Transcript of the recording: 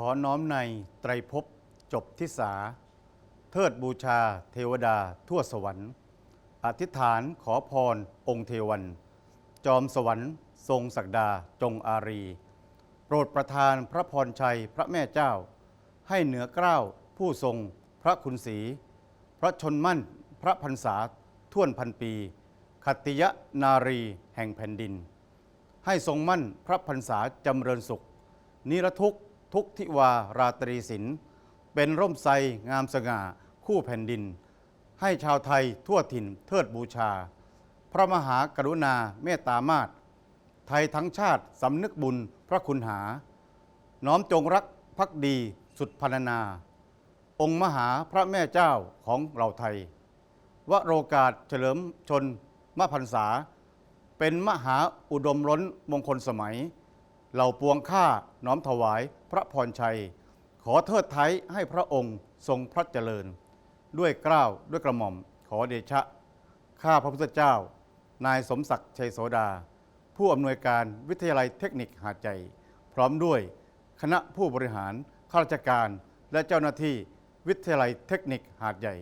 ขอน้อมในไตรภพจบทิสา เทิดบูชาเทวดาทั่วสวรรค์ อธิษฐานขอพรองค์เทวัน จอมสวรรค์ ทรงศักดาจงอารี โปรดประทานพระพรชัยพระแม่เจ้า ให้เหนือเกล้าผู้ทรงพระคุณศรีพระชนมั่นพระพรรษาท่วนพันปีขัตติยนารีแห่งแผ่นดิน ให้ทรงมั่นพระพรรษาจำเริญสุข นิรทุกข์ ทุกทิวาราตรีศิลป์เป็นร่มไทรงามสง่าคู่แผ่นดิน ให้ชาวไทยทั่วถิ่นเทิดบูชา พระมหากรุณาเมตตามาศไทยทั้งชาติสำนึกบุญพระคุณหา น้อมจงรักภักดีสุดพรรณนา องค์มหาพระแม่เจ้าของเราไทย วโรกาสเฉลิมชนมพรรษา เป็นมหาอุดมล้นมงคลสมัย เหล่าปวงข้าน้อมถวายพระพรชัย ขอเทิดไทยให้พระองค์ทรงพระเจริญ ด้วยเกล้าวด้วยกระหม่อม ขอเดชะ ข้าพระพุทธเจ้า นายสมศักดิ์ชัยโสดา ผู้อำนวยการวิทยาลัยเทคนิคหาดใหญ่พร้อมด้วยคณะผู้บริหารข้าราชการ และเจ้าหน้าที่วิทยาลัยเทคนิคหาดใหญ่